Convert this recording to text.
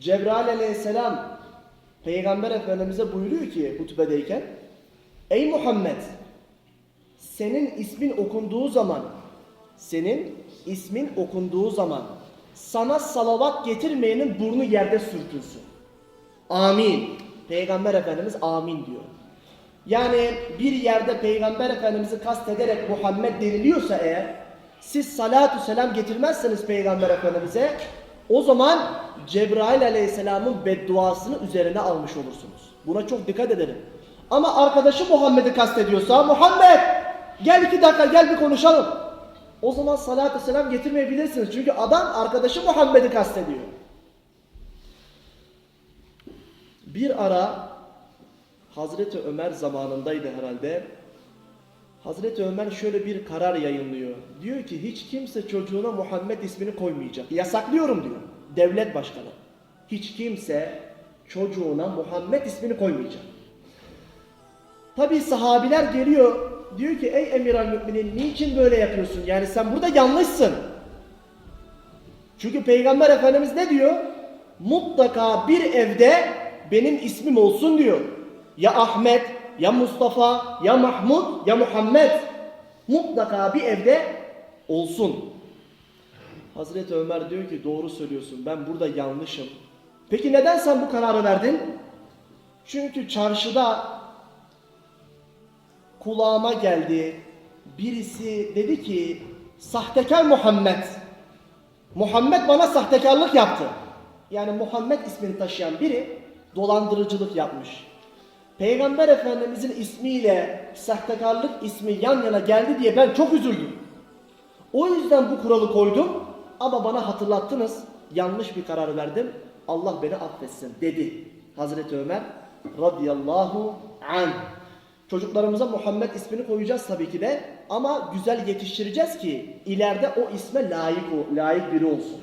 Cebrail aleyhisselam Peygamber Efendimiz'e buyuruyor ki hutbedeyken Ey Muhammed senin ismin okunduğu zaman senin ismin okunduğu zaman sana salavat getirmeyenin burnu yerde sürtülsün. Amin. Peygamber Efendimiz amin diyor. Yani bir yerde Peygamber Efendimiz'i kastederek Muhammed deniliyorsa eğer siz salatu selam getirmezseniz Peygamber Efendimiz'e o zaman Cebrail Aleyhisselam'ın bedduasını üzerine almış olursunuz. Buna çok dikkat edelim. Ama arkadaşı Muhammed'i kastediyorsa Muhammed gel iki dakika gel bir konuşalım. O zaman salatü selam getirmeyebilirsiniz. Çünkü adam arkadaşı Muhammed'i kastediyor. Bir ara Hazreti Ömer zamanındaydı herhalde. Hazreti Ömer şöyle bir karar yayınlıyor. Diyor ki hiç kimse çocuğuna Muhammed ismini koymayacak. Yasaklıyorum diyor. Devlet başkanı. Hiç kimse çocuğuna Muhammed ismini koymayacak. Tabi sahabiler geliyor. Diyor ki ey emir al müminin niçin böyle yapıyorsun? Yani sen burada yanlışsın. Çünkü Peygamber Efendimiz ne diyor? Mutlaka bir evde benim ismim olsun diyor. Ya Ahmet, ya Mustafa, ya Mahmud, ya Muhammed. Mutlaka bir evde olsun. Hazreti Ömer diyor ki doğru söylüyorsun ben burada yanlışım. Peki neden sen bu kararı verdin? Çünkü çarşıda kulağıma geldi. Birisi dedi ki sahtekar Muhammed. Muhammed bana sahtekarlık yaptı. Yani Muhammed ismini taşıyan biri dolandırıcılık yapmış. Peygamber Efendimizin ismiyle sahtekarlık ismi yan yana geldi diye ben çok üzüldüm. O yüzden bu kuralı koydum ama bana hatırlattınız. Yanlış bir karar verdim. Allah beni affetsin dedi. Hazreti Ömer radıyallahu anh. Çocuklarımıza Muhammed ismini koyacağız tabii ki de ama güzel yetiştireceğiz ki ileride o isme layık layık biri olsun.